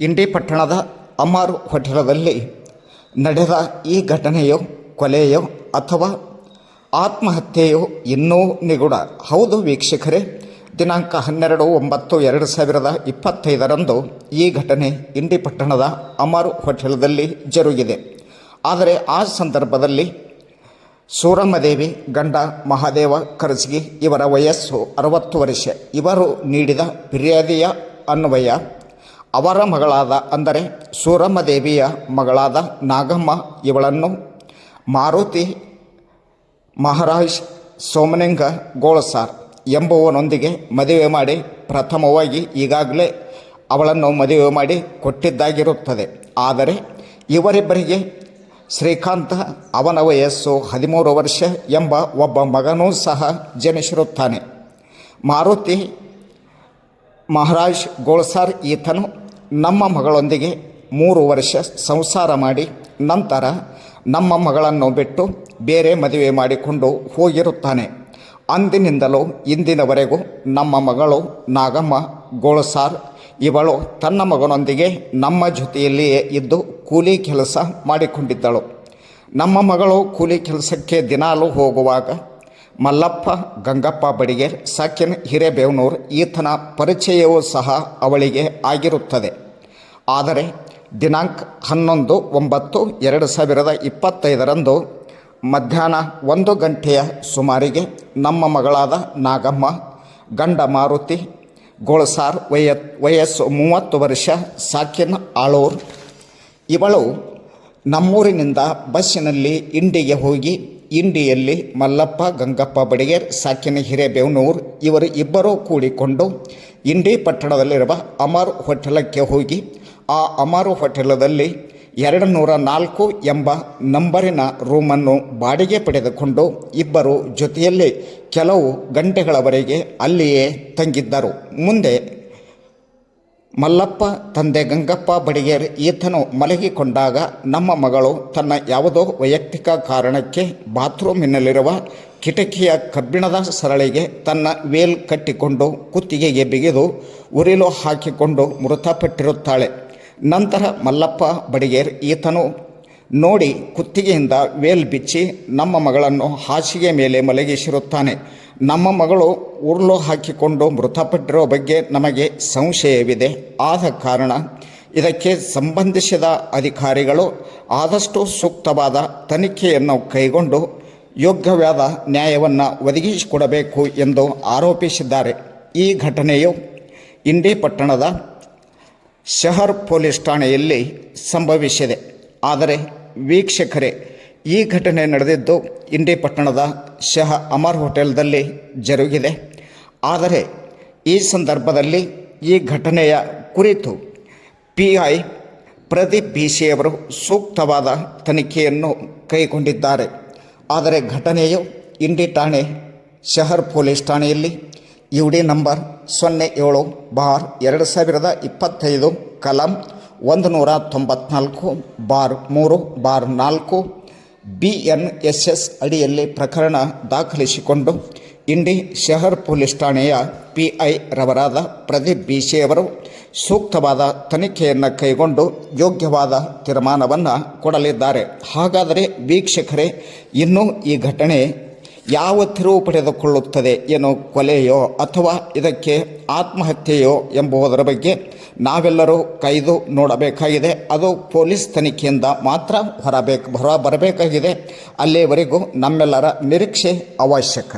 ಇಂಡಿ ಪಟ್ಟಣದ ಅಮಾರು ಹೋಟೆಲದಲ್ಲಿ ನಡೆದ ಈ ಘಟನೆಯೋ ಕೊಲೆಯೋ ಅಥವಾ ಆತ್ಮಹತ್ಯೆಯೋ ಇನ್ನೂ ನಿಗೂಢ. ಹೌದು ವೀಕ್ಷಕರೇ, ದಿನಾಂಕ ಹನ್ನೆರಡು ಒಂಬತ್ತು ಎರಡು ಸಾವಿರದ ಇಪ್ಪತ್ತೈದರಂದು ಈ ಘಟನೆ ಇಂಡಿ ಪಟ್ಟಣದ ಅಮರ್ ಹೋಟೆಲ್ದಲ್ಲಿ ಜರುಗಿದೆ. ಆದರೆ ಆ ಸಂದರ್ಭದಲ್ಲಿ ಸೂರಮ್ಮದೇವಿ, ಗಂಡ ಮಹಾದೇವ ಕರ್ಜಗಿ ಇವರ ವಯಸ್ಸು ಅರವತ್ತು ವರ್ಷ. ಇವರು ನೀಡಿದ ಫಿರ್ಯಾದಿಯ ಅನ್ವಯ ಅವರ ಮಗಳಾದ ಅಂದರೆ ಸೂರಮ್ಮದೇವಿಯ ಮಗಳಾದ ನಾಗಮ್ಮ ಇವಳನ್ನು ಮಾರುತಿ ಮಹಾರಾಜ್ ಸೋಮನಿಂಗ ಗೋಳಸಾರ್ ಎಂಬುವನೊಂದಿಗೆ ಮದುವೆ ಮಾಡಿ ಪ್ರಥಮವಾಗಿ ಈಗಾಗಲೇ ಅವಳನ್ನು ಮದುವೆ ಮಾಡಿ ಕೊಟ್ಟಿದ್ದಾಗಿರುತ್ತದೆ. ಆದರೆ ಇವರಿಬ್ಬರಿಗೆ ಶ್ರೀಕಾಂತ ಅವನ ವಯಸ್ಸು ಹದಿಮೂರು ವರ್ಷ ಎಂಬ ಒಬ್ಬ ಮಗನೂ ಸಹ ಜನಿಸಿರುತ್ತಾನೆ. ಮಾರುತಿ ಮಹಾರಾಜ್ ಗೋಳ್ಸಾರ್ ಈತನು ನಮ್ಮ ಮಗಳೊಂದಿಗೆ ಮೂರು ವರ್ಷ ಸಂಸಾರ ಮಾಡಿ ನಂತರ ನಮ್ಮ ಮಗಳನ್ನು ಬಿಟ್ಟು ಬೇರೆ ಮದುವೆ ಮಾಡಿಕೊಂಡು ಹೋಗಿರುತ್ತಾನೆ. ಅಂದಿನಿಂದಲೂ ಇಂದಿನವರೆಗೂ ನಮ್ಮ ಮಗಳು ನಾಗಮ್ಮ ಗೋಳಸಾರ್ ಇವಳು ತನ್ನ ಮಗನೊಂದಿಗೆ ನಮ್ಮ ಜೊತೆಯಲ್ಲಿಯೇ ಇದ್ದು ಕೂಲಿ ಕೆಲಸ ಮಾಡಿಕೊಂಡಿದ್ದಳು. ನಮ್ಮ ಮಗಳು ಕೂಲಿ ಕೆಲಸಕ್ಕೆ ದಿನಾಲೂ ಹೋಗುವಾಗ ಮಲ್ಲಪ್ಪ, ಗಂಗಪ್ಪ ಬಡಿಗೇರ್ ಸಾಕಿನ್ ಹಿರೇಬೇವನೂರು ಈತನ ಪರಿಚಯವೂ ಸಹ ಅವಳಿಗೆ ಆಗಿರುತ್ತದೆ. ಆದರೆ ದಿನಾಂಕ ಹನ್ನೊಂದು, ಒಂಬತ್ತು, ಎರಡು ಸಾವಿರದ ಇಪ್ಪತ್ತೈದರಂದು ಮಧ್ಯಾಹ್ನ ಒಂದು ಗಂಟೆಯ ಸುಮಾರಿಗೆ ನಮ್ಮ ಮಗಳಾದ ನಾಗಮ್ಮ, ಗಂಡ ಮಾರುತಿ, ಗೋಳಸಾರ್ ವಯ ವಯಸ್ಸು ಮೂವತ್ತು ವರ್ಷ ಸಾಕಿನ ಆಳೂರ್, ಇವಳು ನಮ್ಮೂರಿನಿಂದ ಬಸ್ಸಿನಲ್ಲಿ ಇಂಡಿಗೆ ಹೋಗಿ ಇಂಡಿಯಲ್ಲಿ ಮಲ್ಲಪ್ಪ, ಗಂಗಪ್ಪ ಬಡಿಗೇರ್, ಸಾಕಿನ ಹಿರೇಬೇವನೂರು ಇವರು ಇಬ್ಬರೂ ಕೂಡಿಕೊಂಡು ಇಂಡಿ ಪಟ್ಟಣದಲ್ಲಿರುವ ಅಮರ್ ಹೋಟೆಲಕ್ಕೆ ಹೋಗಿ, ಆ ಅಮರ್ ಹೋಟೆಲದಲ್ಲಿ ಎರಡು ನೂರ ನಾಲ್ಕು ಎಂಬ ನಂಬರಿನ ರೂಮನ್ನು ಬಾಡಿಗೆ ಪಡೆದುಕೊಂಡು ಇಬ್ಬರು ಜೊತೆಯಲ್ಲಿ ಕೆಲವು ಗಂಟೆಗಳವರೆಗೆ ಅಲ್ಲಿಯೇ ತಂಗಿದ್ದರು. ಮುಂದೆ ಮಲ್ಲಪ್ಪ ತಂದೆ ಗಂಗಪ್ಪ ಬಡಿಗೇರ್ ಈತನು ಮಲಗಿಕೊಂಡಾಗ ನಮ್ಮ ಮಗಳು ತನ್ನ ಯಾವುದೋ ವೈಯಕ್ತಿಕ ಕಾರಣಕ್ಕೆ ಬಾತ್ರೂಮಿನಲ್ಲಿರುವ ಕಿಟಕಿಯ ಕಬ್ಬಿಣದ ಸರಳಿಗೆ ತನ್ನ ವೇಲ್ ಕಟ್ಟಿಕೊಂಡು ಕುತ್ತಿಗೆಗೆ ಬಿಗಿದು ಉರಿಲು ಹಾಕಿಕೊಂಡು ಮೃತಪಟ್ಟಿರುತ್ತಾಳೆ. ನಂತರ ಮಲ್ಲಪ್ಪ ಬಡಿಗೇರ್ ಈತನು ನೋಡಿ ಕುತ್ತಿಗೆಯಿಂದ ವೇಲ್ ಬಿಚ್ಚಿ ನಮ್ಮ ಮಗಳನ್ನು ಹಾಸಿಗೆ ಮೇಲೆ ಮಲಗಿಸಿರುತ್ತಾನೆ ನಮ್ಮ ಮಗಳು ಉರುಳು ಹಾಕಿಕೊಂಡು ಮೃತಪಟ್ಟಿರೋ ಬಗ್ಗೆ ನಮಗೆ ಸಂಶಯವಿದೆ. ಆದ ಕಾರಣ ಇದಕ್ಕೆ ಸಂಬಂಧಿಸಿದ ಅಧಿಕಾರಿಗಳು ಆದಷ್ಟು ಸೂಕ್ತವಾದ ತನಿಖೆಯನ್ನು ಕೈಗೊಂಡು ಯೋಗ್ಯವಾದ ನ್ಯಾಯವನ್ನು ಒದಗಿಸಿಕೊಡಬೇಕು ಎಂದು ಆರೋಪಿಸಿದ್ದಾರೆ. ಈ ಘಟನೆಯು ಇಂಡಿ ಪಟ್ಟಣದ ಶಹರ್ ಪೊಲೀಸ್ ಠಾಣೆಯಲ್ಲಿ ಸಂಭವಿಸಿದೆ. ಆದರೆ ವೀಕ್ಷಕರೇ, ಈ ಘಟನೆ ನಡೆದಿದ್ದು ಇಂಡಿ ಪಟ್ಟಣದ ಶಹ ಅಮರ್ ಹೋಟೆಲ್ದಲ್ಲಿ ಜರುಗಿದೆ. ಆದರೆ ಈ ಸಂದರ್ಭದಲ್ಲಿ ಈ ಘಟನೆಯ ಕುರಿತು ಪಿ ಐ ಪ್ರದೀಪ್ ಬಿಸಿಯವರು ಸೂಕ್ತವಾದ ತನಿಖೆಯನ್ನು ಕೈಗೊಂಡಿದ್ದಾರೆ. ಆದರೆ ಘಟನೆಯು ಇಂಡಿ ಠಾಣೆ, ಶಹರ್ ಪೊಲೀಸ್ ಠಾಣೆಯಲ್ಲಿ ಯು ಡಿ ನಂಬರ್ ಸೊನ್ನೆ ಏಳು ಬಾರ್ ಎರಡು ಸಾವಿರದ ಇಪ್ಪತ್ತೈದು, ಕಲಂ ಒಂದು ನೂರ ತೊಂಬತ್ನಾಲ್ಕು ಬಾರ್ ಮೂರು ಬಾರ್ ನಾಲ್ಕು ಬಿ ಎನ್ ಎಸ್ ಎಸ್ ಅಡಿಯಲ್ಲಿ ಪ್ರಕರಣ ದಾಖಲಿಸಿಕೊಂಡು ಇಂಡಿ ಶಹರ್ ಪೊಲೀಸ್ ಠಾಣೆಯ ಪಿ ಐ ರವರಾದ ಪ್ರದೀಪ್ ಬಿಶೆಯವರು ಸೂಕ್ತವಾದ ತನಿಖೆಯನ್ನು ಕೈಗೊಂಡು ಯೋಗ್ಯವಾದ ತೀರ್ಮಾನವನ್ನು ಕೊಡಲಿದ್ದಾರೆ. ಹಾಗಾದರೆ ವೀಕ್ಷಕರೇ, ಇನ್ನೂ ಈ ಘಟನೆ ಯಾವ ತಿರುವು ಪಡೆದುಕೊಳ್ಳುತ್ತದೆ ಏನು ಕೊಲೆಯೋ ಅಥವಾ ಇದಕ್ಕೆ ಆತ್ಮಹತ್ಯೆಯೋ ಎಂಬುದರ ಬಗ್ಗೆ ನಾವೆಲ್ಲರೂ ಕೈದು ನೋಡಬೇಕಾಗಿದೆ. ಅದು ಪೊಲೀಸ್ ತನಿಖೆಯಿಂದ ಮಾತ್ರ ಹೊರಬೇಕು ಹೊರ ಬರಬೇಕಾಗಿದೆ. ಅಲ್ಲಿವರೆಗೂ ನಮ್ಮೆಲ್ಲರ ನಿರೀಕ್ಷೆ ಅವಶ್ಯಕ.